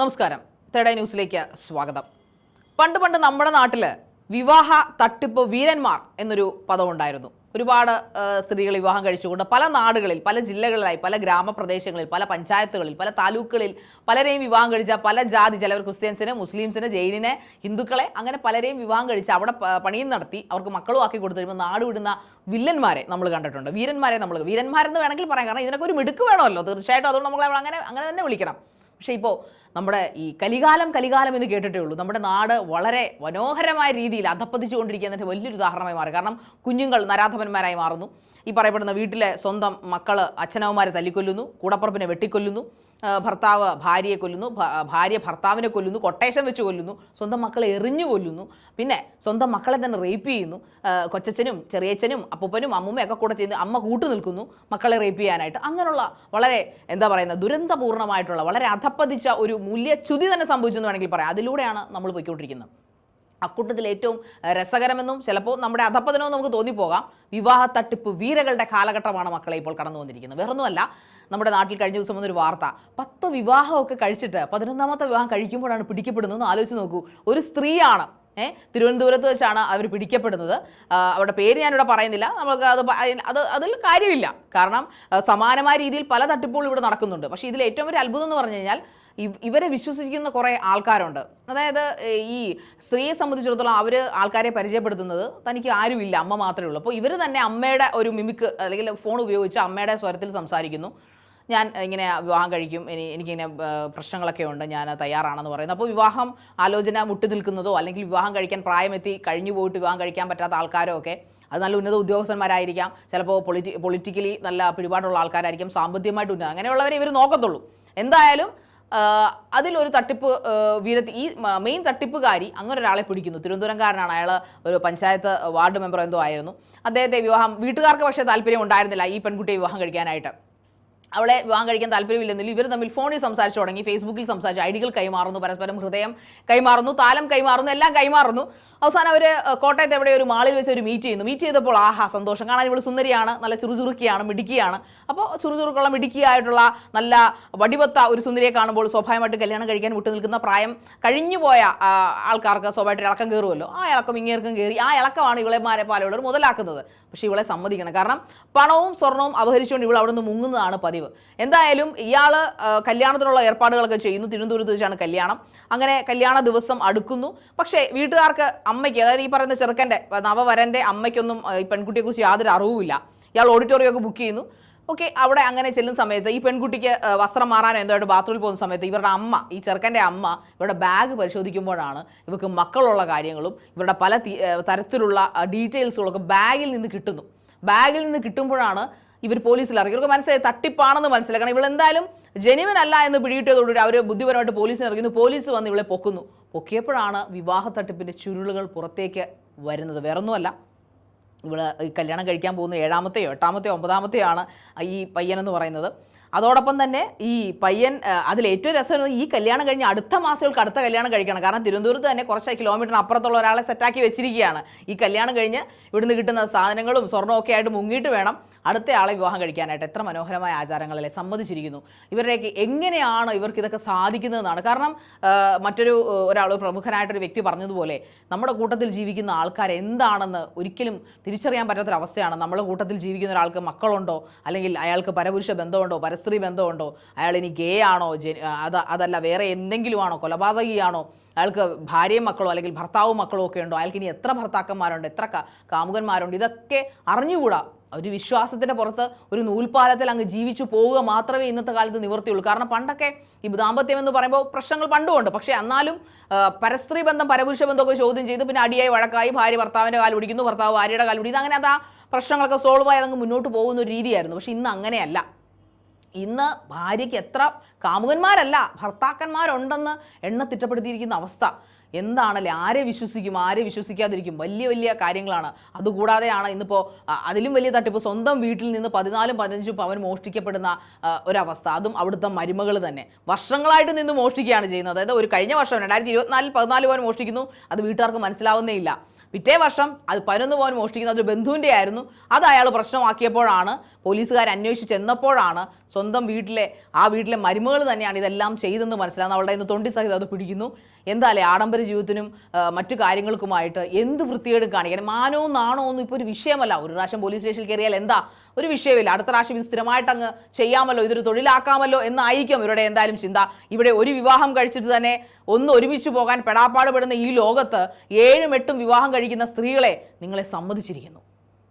നമസ്കാരം. തേടൈ ന്യൂസിലേക്ക് സ്വാഗതം. പണ്ട് പണ്ട് നമ്മുടെ നാട്ടിൽ വിവാഹ തട്ടിപ്പ് വീരന്മാർ എന്നൊരു പദം ഉണ്ടായിരുന്നു ഒരുപാട് സ്ത്രീകൾ വിവാഹം കഴിച്ചുകൊണ്ട് പല നാടുകളിൽ പല ജില്ലകളിലായി പല ഗ്രാമപ്രദേശങ്ങളിൽ പല പഞ്ചായത്തുകളിൽ പല താലൂക്കുകളിൽ പലരെയും വിവാഹം കഴിച്ച പല ജാതി ചിലവർ ക്രിസ്ത്യൻസിന് മുസ്ലിംസിന് ജൈനിനെ ഹിന്ദുക്കളെ അങ്ങനെ പലരെയും വിവാഹം കഴിച്ച് അവിടെ പണിയും നടത്തി അവർക്ക് മക്കളും ആക്കി കൊടുത്തു നാട് വിടുന്ന വില്ലന്മാരെ നമ്മൾ കണ്ടിട്ടുണ്ട്. വീരന്മാരെ നമ്മൾ വീരന്മാരെന്ന് വേണമെങ്കിൽ പറയാം. കാരണം ഇതിനൊക്കെ ഒരു മിടുക്ക് വേണമല്ലോ. തീർച്ചയായിട്ടും അതുകൊണ്ട് നമ്മൾ അങ്ങനെ അങ്ങനെ തന്നെ വിളിക്കണം. പക്ഷേ ഇപ്പോൾ നമ്മുടെ ഈ കലികാലം കലികാലം എന്ന് കേട്ടിട്ടേ ഉള്ളൂ. നമ്മുടെ നാട് വളരെ മനോഹരമായ രീതിയിൽ അധപ്പതിച്ചുകൊണ്ടിരിക്കുന്നതിന്റെ വലിയൊരു ഉദാഹരണമായി മാറി. കാരണം കുഞ്ഞുങ്ങൾ നരാധപന്മാരായി മാറുന്നു. ഈ പറയപ്പെടുന്ന വീട്ടിലെ സ്വന്തം മക്കൾ അച്ഛനവന്മാരെ തല്ലിക്കൊല്ലുന്നു. കൂടപ്പുറപ്പിനെ വെട്ടിക്കൊല്ലുന്നു. ഭർത്താവ് ഭാര്യയെ കൊല്ലുന്നു ഭാര്യ ഭർത്താവിനെ കൊല്ലുന്നു കൊട്ടേഷൻ വെച്ച് കൊല്ലുന്നു സ്വന്തം മക്കളെ എറിഞ്ഞു കൊല്ലുന്നു പിന്നെ സ്വന്തം മക്കളെ തന്നെ റേപ്പ് ചെയ്യുന്നു കൊച്ചച്ഛനും ചെറിയച്ഛനും അപ്പൂപ്പനും അമ്മൂമ്മയും ഒക്കെ കൂടെ ചെയ്ത് അമ്മ കൂട്ടു നിൽക്കുന്നു മക്കളെ റേപ്പ് ചെയ്യാനായിട്ട്. അങ്ങനെയുള്ള വളരെ എന്താ പറയുന്ന ദുരന്തപൂർണമായിട്ടുള്ള വളരെ അധപ്പതിച്ച ഒരു മൂല്യച്യുതി തന്നെ സംഭവിച്ചെന്ന് വേണമെങ്കിൽ പറയാം. അതിലൂടെയാണ് നമ്മൾ പോയിക്കൊണ്ടിരിക്കുന്നത്. അക്കൂട്ടത്തിൽ ഏറ്റവും രസകരമെന്നും ചിലപ്പോൾ നമ്മുടെ അധപ്പതനവും നമുക്ക് തോന്നിപ്പോകാം. വിവാഹ തട്ടിപ്പ് വീരകളുടെ കാലഘട്ടമാണ് മക്കളെ ഇപ്പോൾ കടന്നു വന്നിരിക്കുന്നത്. വേറൊന്നുമല്ല നമ്മുടെ നാട്ടിൽ കഴിഞ്ഞ ദിവസം വന്നൊരു വാർത്ത. പത്ത് വിവാഹമൊക്കെ കഴിച്ചിട്ട് പതിനൊന്നാമത്തെ വിവാഹം കഴിക്കുമ്പോഴാണ് പിടിക്കപ്പെടുന്നതെന്ന് ആലോചിച്ച് നോക്കൂ. ഒരു സ്ത്രീയാണ് ഏ തിരുവനന്തപുരത്ത് വെച്ചാണ് അവർ പിടിക്കപ്പെടുന്നത്. അവരുടെ പേര് ഞാനിവിടെ പറയുന്നില്ല. നമുക്ക് അത് അതി- അത് അതിൽ കാര്യമില്ല. കാരണം സമാനമായ രീതിയിൽ പല തട്ടിപ്പുകളും ഇവിടെ നടക്കുന്നുണ്ട്. പക്ഷേ ഇതിൽ ഏറ്റവും വലിയ അത്ഭുതം എന്ന് പറഞ്ഞു കഴിഞ്ഞാൽ ഇവരെ വിശ്വസിക്കുന്ന കുറേ ആൾക്കാരുണ്ട്. അതായത് ഈ സ്ത്രീയെ സംബന്ധിച്ചിടത്തോളം അവർ ആൾക്കാരെ പരിചയപ്പെടുത്തുന്നത് തനിക്ക് ആരുമില്ല അമ്മ മാത്രമേ ഉള്ളൂ. അപ്പോൾ ഇവർ തന്നെ അമ്മയുടെ ഒരു മിമിക്ക് അല്ലെങ്കിൽ ഫോൺ ഉപയോഗിച്ച് അമ്മയുടെ സ്വരത്തിൽ സംസാരിക്കുന്നു. ഞാൻ ഇങ്ങനെ വിവാഹം കഴിക്കും ഇനി എനിക്കിങ്ങനെ പ്രശ്നങ്ങളൊക്കെ ഉണ്ട് ഞാൻ തയ്യാറാണെന്ന് പറയുന്നത് അപ്പോൾ വിവാഹം ആലോചന മുട്ടി നിൽക്കുന്നതോ അല്ലെങ്കിൽ വിവാഹം കഴിക്കാൻ പ്രായമെത്തി കഴിഞ്ഞു പോയിട്ട് വിവാഹം കഴിക്കാൻ പറ്റാത്ത ആൾക്കാരോ ഒക്കെ അത് നല്ല ഉന്നത ഉദ്യോഗസ്ഥന്മാരായിരിക്കാം. ചിലപ്പോൾ പൊളിറ്റി പൊളിറ്റിക്കലി നല്ല പിടിപാടുള്ള ആൾക്കാരായിരിക്കും സാമ്പത്തികമായിട്ട് ഉന്നത അങ്ങനെയുള്ളവരെ ഇവർ നോക്കത്തുള്ളൂ. എന്തായാലും അതിലൊരു തട്ടിപ്പ് വീരത്തി ഈ മെയിൻ തട്ടിപ്പുകാരി അങ്ങനെ ഒരാളെ പിടിക്കുന്നു. തിരുവനന്തപുരംകാരനാണ്. അയാൾ ഒരു പഞ്ചായത്ത് വാർഡ് മെമ്പർ എന്തോ ആയിരുന്നു. അദ്ദേഹത്തെ വിവാഹം വീട്ടുകാർക്ക് പക്ഷേ താല്പര്യം ഉണ്ടായിരുന്നില്ല ഈ പെൺകുട്ടിയെ വിവാഹം കഴിക്കാനായിട്ട്. അവളെ വിവാഹം കഴിക്കാൻ താല്പര്യമില്ലെന്നില്ല. ഇവർ തമ്മിൽ ഫോണിൽ സംസാരിച്ചു തുടങ്ങി ഫേസ്ബുക്കിൽ സംസാരിച്ചു ഐഡികൾ കൈമാറുന്നു പരസ്പരം ഹൃദയം കൈമാറുന്നു താലം കൈമാറുന്നു എല്ലാം കൈമാറുന്നു. അവസാനം അവർ കോട്ടയത്ത് എവിടെ ഒരു മാളിൽ വെച്ച് ഒരു മീറ്റ് ചെയ്യുന്നു. മീറ്റ് ചെയ്തപ്പോൾ ആഹാ സന്തോഷം. കാണാൻ ഇവൾ സുന്ദരിയാണ് നല്ല ചുറുചുറുക്കിയാണ് മിടുക്കിയാണ്. അപ്പോൾ ചുറുചുറുക്കുള്ള മിടുക്കിയായിട്ടുള്ള നല്ല വടിവത്ത ഒരു സുന്ദരിയെ കാണുമ്പോൾ സ്വാഭാവികമായിട്ട് കല്യാണം കഴിക്കാൻ വിട്ടു നിൽക്കുന്ന പ്രായം കഴിഞ്ഞുപോയ പോയ ആൾക്കാർക്ക് സ്വാഭാവികമായിട്ട് ഇളക്കം കയറുമല്ലോ. ആ ഇളക്കം ഇങ്ങേർക്കും കയറി ആ ഇളക്കമാണ് ഇവളെമാരെ പാലുള്ളവർ മുതലാക്കുന്നത്. പക്ഷേ ഇവളെ സമ്മതിക്കണം. കാരണം പണവും സ്വർണവും അപഹരിച്ചുകൊണ്ട് ഇവൾ അവിടെ നിന്ന് മുങ്ങുന്നതാണ് പതിവ്. എന്തായാലും ഇയാൾ കല്യാണത്തിനുള്ള ഏർപ്പാടുകളൊക്കെ ചെയ്യുന്നു. തിരുവനന്തപുരത്ത് വെച്ചാണ് കല്യാണം. അങ്ങനെ കല്യാണ ദിവസം അടുക്കുന്നു. പക്ഷേ വീട്ടുകാർക്ക് അമ്മയ്ക്ക് അതായത് ഈ പറയുന്ന ചെറുക്കന്റെ നവവരന്റെ അമ്മയ്ക്കൊന്നും ഈ പെൺകുട്ടിയെക്കുറിച്ച് യാതൊരു അറിവുമില്ല. ഇയാൾ ഓഡിറ്റോറിയം ഒക്കെ ബുക്ക് ചെയ്യുന്നു. ഓക്കെ അവിടെ അങ്ങനെ ചെല്ലുന്ന സമയത്ത് ഈ പെൺകുട്ടിക്ക് വസ്ത്രം മാറാനോ എന്തോ ആയിട്ട് ബാത്റൂമിൽ പോകുന്ന സമയത്ത് ഇവരുടെ അമ്മ ഈ ചെറുക്കന്റെ അമ്മ ഇവരുടെ ബാഗ് പരിശോധിക്കുമ്പോഴാണ് ഇവർക്ക് മക്കളുള്ള കാര്യങ്ങളും ഇവരുടെ പല തരത്തിലുള്ള ഡീറ്റെയിൽസുകളൊക്കെ ബാഗിൽ നിന്ന് കിട്ടുന്നു. ബാഗിൽ നിന്ന് കിട്ടുമ്പോഴാണ് ഇവർ പോലീസിൽ ഇറങ്ങി. ഇവർക്ക് മനസ്സിലായി തട്ടിപ്പാണെന്ന് മനസ്സിലാക്കണം ഇവളെന്തായാലും ജെനുവൻ അല്ല എന്ന് പിടികിട്ടിയതോടുകൂടി അവർ ബുദ്ധിപരമായിട്ട് പോലീസിന് ഇറങ്ങുന്നു പോലീസ് വന്ന് ഇവളെ പൊക്കുന്നു. പൊക്കിയപ്പോഴാണ് വിവാഹ തട്ടിപ്പിന്റെ ചുരുളുകൾ പുറത്തേക്ക് വരുന്നത്. വേറൊന്നുമല്ല ഇവിടെ കല്യാണം കഴിക്കാൻ പോകുന്ന ഏഴാമത്തെയോ എട്ടാമത്തെയോ ഒമ്പതാമത്തെയോ ആണ് ഈ പയ്യനെന്ന് പറയുന്നത്. അതോടൊപ്പം തന്നെ ഈ പയ്യൻ അതിൽ ഏറ്റവും രസം ഈ കല്യാണം കഴിഞ്ഞ് അടുത്ത മാസങ്ങൾക്ക് അടുത്ത കല്യാണം കഴിക്കണം. കാരണം തിരുവനന്തപുരത്ത് തന്നെ കുറച്ച് കിലോമീറ്ററിന് അപ്പുറത്തുള്ള ഒരാളെ സെറ്റാക്കി വെച്ചിരിക്കുകയാണ്. ഈ കല്യാണം കഴിഞ്ഞ് ഇവിടുന്ന് കിട്ടുന്ന സാധനങ്ങളും സ്വർണമൊക്കെ ആയിട്ട് മുങ്ങിയിട്ട് വേണം അടുത്ത ആളെ വിവാഹം കഴിക്കാനായിട്ട്. എത്ര മനോഹരമായ ആചാരങ്ങളല്ലേ സമ്മതിച്ചിരിക്കുന്നു. ഇവരുടെയൊക്കെ എങ്ങനെയാണ് ഇവർക്ക് ഇതൊക്കെ സാധിക്കുന്നതെന്നാണ്. കാരണം മറ്റൊരു ഒരാൾ ഒരു പ്രമുഖനായിട്ടൊരു വ്യക്തി പറഞ്ഞതുപോലെ നമ്മുടെ കൂട്ടത്തിൽ ജീവിക്കുന്ന ആൾക്കാർ എന്താണെന്ന് ഒരിക്കലും തിരിച്ചറിയാൻ പറ്റാത്തൊരവസ്ഥയാണ്. നമ്മുടെ കൂട്ടത്തിൽ ജീവിക്കുന്ന ഒരാൾക്ക് മക്കളുണ്ടോ? അല്ലെങ്കിൽ അയാൾക്ക് പരപുരുഷ ബന്ധമുണ്ടോ? പരസ്ത്രീ ബന്ധമുണ്ടോ? അയാൾ ഇനി ഗേ ആണോ? അത് അതല്ല വേറെ എന്തെങ്കിലും ആണോ കൊലപാതകിയാണോ? അയാൾക്ക് ഭാര്യയും മക്കളോ അല്ലെങ്കിൽ ഭർത്താവും മക്കളോ ഒക്കെ ഉണ്ടോ? അയാൾക്ക് ഇനി എത്ര ഭർത്താക്കന്മാരുണ്ട്? എത്ര കാമുകന്മാരുണ്ട്? ഇതൊക്കെ അറിഞ്ഞുകൂടാ. ഒരു വിശ്വാസത്തിന്റെ പുറത്ത് ഒരു നൂൽപ്പാലത്തിൽ അങ്ങ് ജീവിച്ചു പോവുക മാത്രമേ ഇന്നത്തെ കാലത്ത് നിവർത്തിയുള്ളൂ കാരണം പണ്ടൊക്കെ ഈ ദാമ്പത്യം എന്ന് പറയുമ്പോൾ പ്രശ്നങ്ങൾ പണ്ടുമുണ്ട് പക്ഷേ എന്നാലും പരസ്ത്രീ ബന്ധം പരപുരുഷ ബന്ധമൊക്കെ ചോദ്യം ചെയ്ത് പിന്നെ അടിയായി വഴക്കായി ഭാര്യ ഭർത്താവിന്റെ കാൽ പിടിക്കുന്നു ഭർത്താവ് ഭാര്യയുടെ കാൽ പിടിക്കുന്നു. അങ്ങനെ അതാ പ്രശ്നങ്ങളൊക്കെ സോൾവ് ആയി അങ്ങ് മുന്നോട്ട് പോകുന്ന ഒരു രീതിയായിരുന്നു. പക്ഷേ ഇന്ന് അങ്ങനെയല്ല. ഇന്ന് ഭാര്യയ്ക്ക് എത്ര കാമുകന്മാരല്ല ഭർത്താക്കന്മാരുണ്ടെന്ന് എണ്ണ തിട്ടപ്പെടുത്തിയിരിക്കുന്ന അവസ്ഥ. എന്താണല്ലേ? ആരെ വിശ്വസിക്കും? ആരെ വിശ്വസിക്കാതിരിക്കും? വലിയ വലിയ കാര്യങ്ങളാണ്. അതുകൂടാതെയാണ് ഇന്നിപ്പോൾ അതിലും വലിയ തട്ടിപ്പ്. സ്വന്തം വീട്ടിൽ നിന്ന് പതിനാലും പതിനഞ്ചും അവൻ മോഷ്ടിക്കപ്പെടുന്ന ഒരവസ്ഥ. അതും അവിടുത്തെ മരുമകൾ തന്നെ. വർഷങ്ങളായിട്ട് നിന്ന് മോഷ്ടിക്കുകയാണ് ചെയ്യുന്നത്. അതായത് ഒരു കഴിഞ്ഞ വർഷം രണ്ടായിരത്തി ഇരുപത്തിനാലിൽ പതിനാല് പവൻ മോഷ്ടിക്കുന്നു. അത് വീട്ടുകാർക്ക് മനസ്സിലാവുന്നേ ഇല്ല. പിറ്റേ വർഷം അത് പതിനൊന്ന് പവൻ മോഷ്ടിക്കുന്നത് ഒരു ബന്ധുവിന്റെ ആയിരുന്നു അത് അയാൾ പ്രശ്നമാക്കിയപ്പോഴാണ് പോലീസുകാർ അന്വേഷിച്ച് ചെന്നപ്പോഴാണ് സ്വന്തം വീട്ടിലെ ആ വീട്ടിലെ മരുമകൾ തന്നെയാണ് ഇതെല്ലാം ചെയ്തെന്ന് മനസ്സിലാകുന്നത്. അവളുടെ ഇന്ന് തൊണ്ടി സഹിതം അത് പിടിക്കുന്നു. എന്തായാലും ആഡംബര ജീവിതത്തിനും മറ്റു കാര്യങ്ങൾക്കുമായിട്ട് എന്ത് വൃത്തികേട് കാണിക്കാൻ? മാനവും നാണോ ഒന്നും ഇപ്പോൾ ഒരു വിഷയമല്ല. ഒരു പ്രാവശ്യം പോലീസ് സ്റ്റേഷനിൽ കയറിയാൽ എന്താ? ഒരു വിഷയമില്ല. അടുത്ത പ്രാവശ്യം ഇത് സ്ഥിരമായിട്ട് അങ്ങ് ചെയ്യാമല്ലോ ഇതൊരു തൊഴിലാക്കാമല്ലോ എന്നായിരിക്കും ഇവരുടെ എന്തായാലും ചിന്ത. ഇവിടെ ഒരു വിവാഹം കഴിച്ചിട്ട് തന്നെ ഒന്ന് ഒരുമിച്ച് പോകാൻ പെടാപ്പാട് പെടുന്ന ഈ ലോകത്ത് ഏഴും എട്ടും വിവാഹം കഴിക്കുന്ന സ്ത്രീകളെ നിങ്ങളെ സമ്മതിച്ചിരിക്കുന്നു.